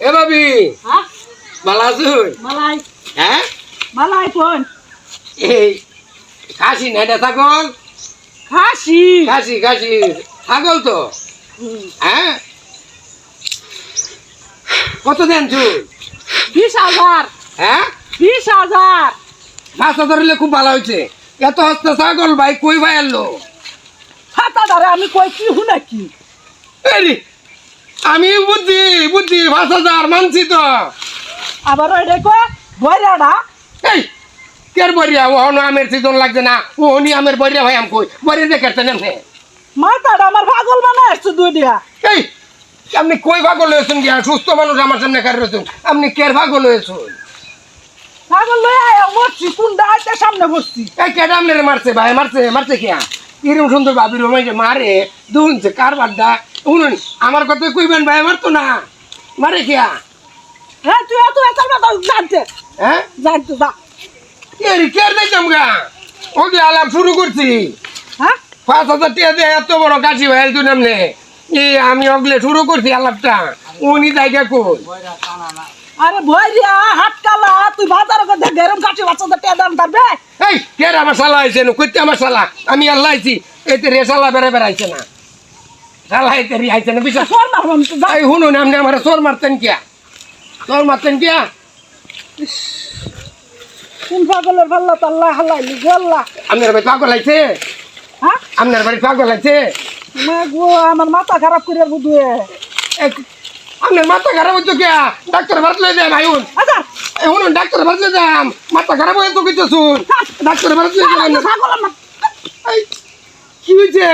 এ ভাবি। হ্যাঁ ভালো আছুন মালাই। হ্যাঁ? মালাই কোন? এই খাসি না এটা ছাগল? খাসি। খাসি খাসি। ছাগল তো। হ্যাঁ? কত দেন তুই? বিশ হাজার। হ্যাঁ? বিশ হাজার। মাছটা ধরলে খুব ভালো হয়েছে। এত হস্ত ছাগল ভাই কই ভাই আনলো? হাতা ধরে আমি কই কি? হু নাকি আমি বুদ্ধি বুদ্ধি পাঁচ হাজার মানছি তো। আবার ওই দেখো বইরাডা এই কের বরিয়া ও হনো আমের সিজন লাগছে না। ও হনি আমের বরিয়া ভাই আম কই বরিয়া দেখে নেমে। মাথাটা আমার পাগল বানায় আসছে দুই দিয়া। এই আপনি কই ভাগল হয়েছেন গিয়া? সুস্থ মানুষ আমার সামনে কার রয়েছেন? আপনি কের ভাগল হয়েছেন? পাগল লয়ে আয় মরছি কুন্ডা আইতে সামনে বসছি। এই কেডা আপনার মারছে ভাই? মারছে মারছে কিয়া? এরকম সুন্দর ভাবির রমাই যে মারে দুনছে কার বাড্ডা? শুনুন আমার কথা কইবেন ভাই মারতো না। মারে কিয়া হ্যাঁ তুই এত এত জানতে। হ্যাঁ? জানতে যা। এর কের দেখতাম গা ওকে আলাপ শুরু করছি। হ্যাঁ? পাঁচ হাজার টাকা দিয়ে এত বড় কাশি ভাই তুই নামনে। এই আমি ওগুলো শুরু করছি আলাপটা। উনি জায়গা কই? আরে ভয়রিয়া হাত কালা তুই বাজার করে গরম কাটি বাচ্চাদের দাম পারবে এই কের আমার শালা আইছে না? কইতে আমার শালা আমি আল্লাহ আইছি এতে রে শালা বেড়ে বেড়াইছে না। শালা এতে রে আইছে না বিশ্বাস শোন না হন তো যা। এই শুনুন আপনি আমার চোর মারতেন কিয়া? চোর মারতেন কিয়া? কোন পাগলের ভাল্লা তাল্লা হালাইলি গল্লা। আপনার বাড়ি পাগল আইছে? হ্যাঁ? আপনার বাড়ি পাগল আইছে? মা গো আমার মাথা খারাপ করে বুধুয়ে আপনার মাথা খারাপ হচ্ছে কিয়া? ডাক্তার ভাত লয়ে আচ্ছা। এই শুনুন ডাক্তার ভাত লয়ে যাম মাথা খারাপ হয়ে তো কিছু শুন ডাক্তার ভাত লয়ে এই, কি হয়েছে।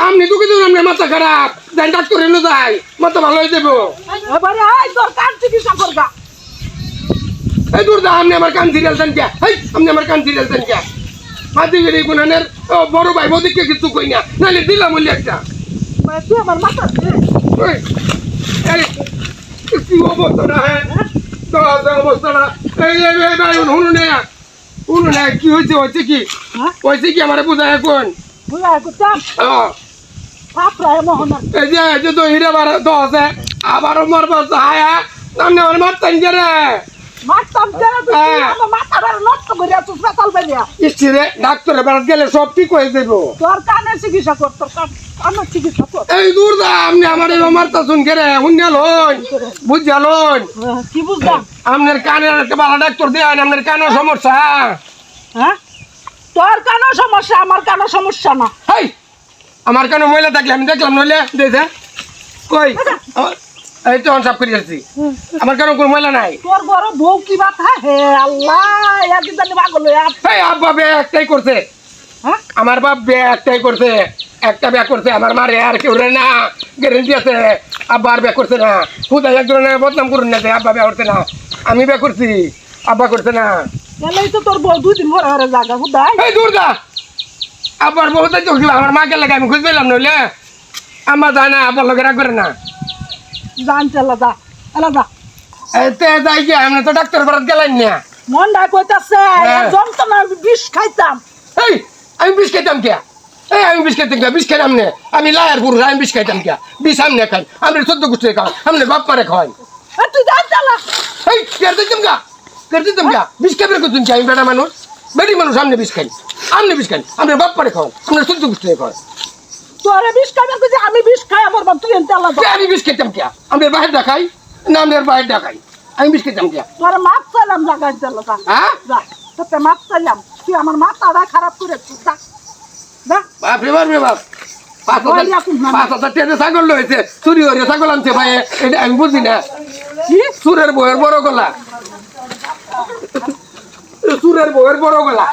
আপনি তো কিছু আপনার মাথা খারাপ। যাই ডাক্তার এনে যাই। মাথা ভালো হয়ে যাব। এই দূর দা আপনি আমার কান সিরিয়াল দেন কে এই আপনি আমার কান সিরিয়াল দেন কে হাতি গিরি গুনানের বড় ভাই বদিকে কিছু কই না। নাহলে দিলাম একটা। তুই আমার মাথা কি অবস্থা না হ্যাঁ? দশা অবস্থা না এই এই এই ভাই শুনুন না। কি হয়েছে? হয়েছে কি? হ্যাঁ? হয়েছে কি আমার এখন? হ্যাঁ। আবারও হায়া সামনে আমার মারতেন কে রে। কেন হ্যাঁ। বেড়াত গেলে সব ঠিক হয়ে যাব তোর কানের চিকিৎসা কর তোর কান- কানের চিকিৎসা কর। এই দূর দা আপনি আমার এই মারতা শুন কে হ্যাঁ, কি বুঝলাম? আপনার কানের একটা ভালো ডাক্তার দেন আপনার কানের সমস্যা হ্যাঁ। তোর কানো সমস্যা আমার কানো সমস্যা না। হেই আমার কানে মহিলা থাকলে আমি দেখলাম নইলে দেখে কই? এই তো সব করে যাচ্ছি আমার কানে কোনো মহিলা নাই। তোর বড় বউ কি বাতা হে আল্লাহ একদিন জানি পাগল এই আব্বা বে একটাই করছে। হ্যাঁ? আমার বাপ বে একটাই করছে। একটা ব্যাগ করছে আমার মারে আর কেউ রে না। গ্যারেন্টি আছে। আব্বা আর ব্যাগ করছে না। খুদাই এক ধরনের বদনাম করুন না আব্বা ব্যাগ করছে না। আমি ব্যাগ করছি আব্বা করছে না। তাহলেই তো তোর বউ দুই দিন পরে পরে জাগা বুঝাই এই দূর দা আব্বার বহুত চোখছিল আমার মাকে লাগে আমি খুঁজে পেলাম নইলে। আমার যায় না আব্বার লোকেরা করে না। জানতে আলাদা আলাদা এতে যাই কি আমি তো ডাক্তার বারাত গেলাম না। মনটা কইতাছে হ্যাঁ। যন্ত্রণা বিষ খাইতাম। এই আমি বিষ খাইতাম কে? এই আমি বিষ খাইতাম কে? বিষ খাইতাম নে। আমি লায়ার পুরুষ আমি বিষ খাইতাম কে? বিষ আমি না খাই। আমি চোদ্দ গোষ্ঠী খাওয়াই আমি বাপ খাওয়াই। তুই জানতে আলা এই দিতাম কা? কের দিতাম কা? বিষ খাইবে করতুন আমি বেটা মানুষ। বেটি মানুষ সামনে বিষ খাই। আমি বিষ খাই। আমি বাপ করে খাওয়াই। আমি চোদ্দ গোষ্ঠী খাওয়াই। তোরে বিষ খাইবে কইছে আমি বিষ খাই আমার বাপ তুই এনতে আলাদা কে আমি বিষ খাইতাম কে আমি বাহির দেখাই না আমি বাহির দেখাই? আমি বিষ খাইতাম কে তোরে মাপ চাইলাম এনতে আলাদা হ্যাঁ? তোতে মাপ চাইলাম। তুই আমার মাথাটা খারাপ করে তুই যা। বাপ ওই হাজার রকম না। পাঁচ হাজার টেনে ছাগল রয়েছে চুরি হয়ে ছাগল আনছে ভাই এটা আমি বুঝি না। সুরের বউয়ের বড় গলা। সুরের বউয়ের বড় গলা।